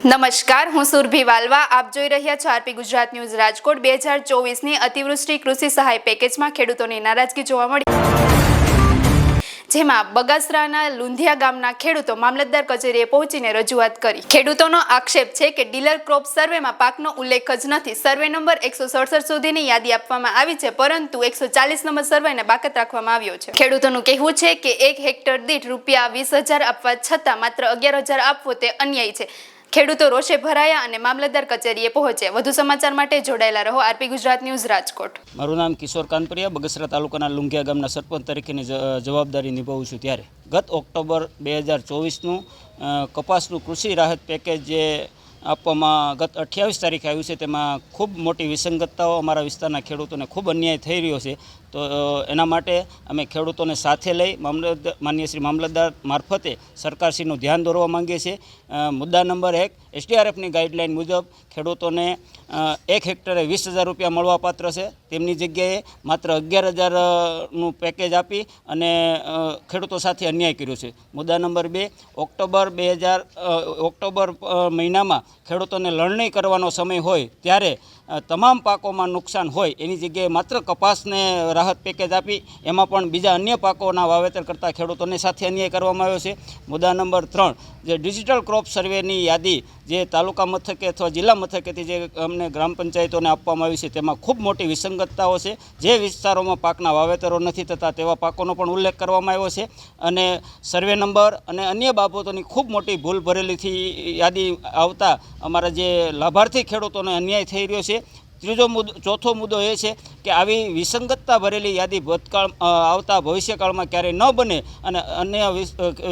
નમસ્કાર, હું સુરભી વાલવા. આપ જોઈ રહ્યા છો આરપી ગુજરાત ન્યૂઝ રાજકોટ. બે હજાર ચોવીસની અતિવૃષ્ટિ કૃષિ સહાય પેકેજમાં ખેડૂતોની નારાજગી જોવા મળી. જેમાં બગાસરાના લુંધિયા ગામના ખેડૂતો મામલતદાર કચેરીએ પહોંચીને રજૂઆત કરી. ખેડૂતોનો આક્ષેપ છે કે ડીલર ક્રોપ સર્વેમાં પાકનો ઉલ્લેખ જ નથી. સર્વે નંબર એકસો સડસઠ સુધીની યાદી આપવામાં આવી છે, પરંતુ એકસો ચાલીસ નંબર સર્વેને બાકાત રાખવામાં આવ્યો છે. ખેડૂતોનું કહેવું છે કે એક હેક્ટર દીઠ રૂપિયા વીસ હજાર આપવા છતાં માત્ર અગિયાર હજાર આપવો તે અન્યાય છે. ખેડૂતો રોષે ભરાયા અને મામલતદાર કચેરીએ પહોંચ્યા વધુ સમાચાર માટે જોડાયેલા રહો આરપી ગુજરાત ન્યૂઝ રાજકોટ. મારું નામ કિશોર કાનપરિયા, બગસરા તાલુકાના લુંઘિયા ગામના સરપંચ તરીકેની જવાબદારી નિભાવું છું ત્યારે. ગત ઓક્ટોબર બે હજાર ચોવીસનું કપાસનું કૃષિ રાહત પેકેજ જે આપવામાં ગત અઠ્યાવીસ તારીખે આવ્યું છે. તેમાં ખૂબ મોટી વિસંગતતાઓ અમારા વિસ્તારના ખેડૂતોને ખૂબ અન્યાય થઈ રહ્યો છે. તો એના માટે અમે ખેડૂતોને સાથે લઈ મામલતદાર માન્ય શ્રી મામલતદાર મારફતે સરકારશ્રીનું ધ્યાન દોરવા માંગીએ છીએ. મુદ્દા નંબર એક, એસડીઆરએફની ગાઈડલાઇન મુજબ ખેડૂતોને એક હેક્ટરે વીસ હજાર રૂપિયા મળવાપાત્ર છે. તેમની જગ્યાએ માત્ર અગિયાર હજારનું પેકેજ આપી અને ખેડૂતો સાથે અન્યાય કર્યો છે. મુદ્દા નંબર બે, ઓક્ટોબર બે હજાર ઓક્ટોબર મહિનામાં ખેડૂતોને લણણી કરવાનો સમય હોય ત્યારે તમામ પાકોમાં નુકસાન હોય એની જગ્યાએ માત્ર કપાસને રાહત પેકેજ આપી, એમાં પણ બીજા અન્ય પાકોના વાવેતર કરતા ખેડૂતોને સાથે અન્યાય કરવામાં આવ્યો છે. મુદ્દા નંબર ત્રણ, જે ડિજિટલ ક્રોપ સર્વેની યાદી જે તાલુકા મથકે અથવા જિલ્લા મથકેથી જે અમને ગ્રામ પંચાયતોને આપવામાં આવી છે, તેમાં ખૂબ મોટી વિસંગતતાઓ છે. જે વિસ્તારોમાં પાકના વાવેતરો નથી થતા તેવા પાકોનો પણ ઉલ્લેખ કરવામાં આવ્યો છે. અને સર્વે નંબર અને અન્ય બાબતોની ખૂબ મોટી ભૂલ ભરેલીથી યાદી આવતા અમારા જે લાભાર્થી ખેડૂતોને અન્યાય થઈ રહ્યો છે ત્રીજો મુદ્દો, ચોથો મુદ્દો એ છે કે આવી વિસંગતતા ભરેલી યાદી ભૂતકાળ આવતા ભવિષ્યકાળમાં ક્યારેય ન બને અને અન્ય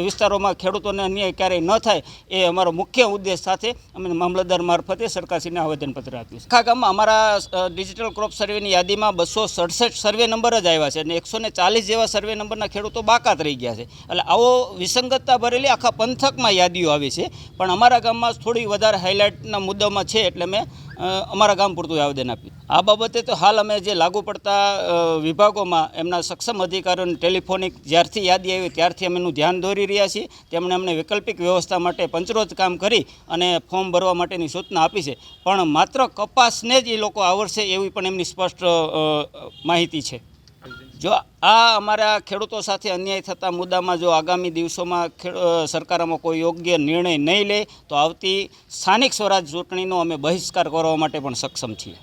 વિસ્તારોમાં ખેડૂતોને અન્યાય ક્યારેય ન થાય એ અમારો મુખ્ય ઉદ્દેશ સાથે અમે મામલતદાર મારફતે સરકારશ્રીને આવેદનપત્ર આપ્યું છે. આખા અમારા ડિજિટલ ક્રોપ સર્વેની યાદીમાં બસો સડસઠ સર્વે નંબર જ આવ્યા છે અને એકસો ચાલીસ જેવા સર્વે નંબરના ખેડૂતો બાકાત રહી ગયા છે. એટલે આવો વિસંગતતા ભરેલી આખા પંથકમાં યાદીઓ આવી છે. પણ અમારા ગામમાં થોડી વધારે હાઇલાઇટના મુદ્દામાં છે એટલે મેં અમારા ગામ પૂરતું આવેદન આપ્યું. આ બાબતે તો હાલ અમે જે લાગુ પડતા વિભાગોમાં એમના સક્ષમ અધિકારીઓને ટેલિફોનિક જ્યારથી યાદી આવી ત્યારથી અમે એનું ધ્યાન દોરી રહ્યા છીએ. તેમણે અમને વૈકલ્પિક વ્યવસ્થા માટે પંચરોજ કામ કરી અને ફોર્મ ભરવા માટેની સૂચના આપી છે. પણ માત્ર કપાસને જ એ લોકો આવડશે એવી પણ એમની સ્પષ્ટ માહિતી છે. જો આ અમારા ખેડૂતો સાથે અન્યાય થતા મુદ્દામાં જો આગામી દિવસોમાં સરકારમાં કોઈ યોગ્ય નિર્ણય નહીં લે, તો આવતી સ્થાનિક સ્વરાજ ચૂંટણીનો અમે બહિષ્કાર કરવા માટે પણ સક્ષમ છીએ.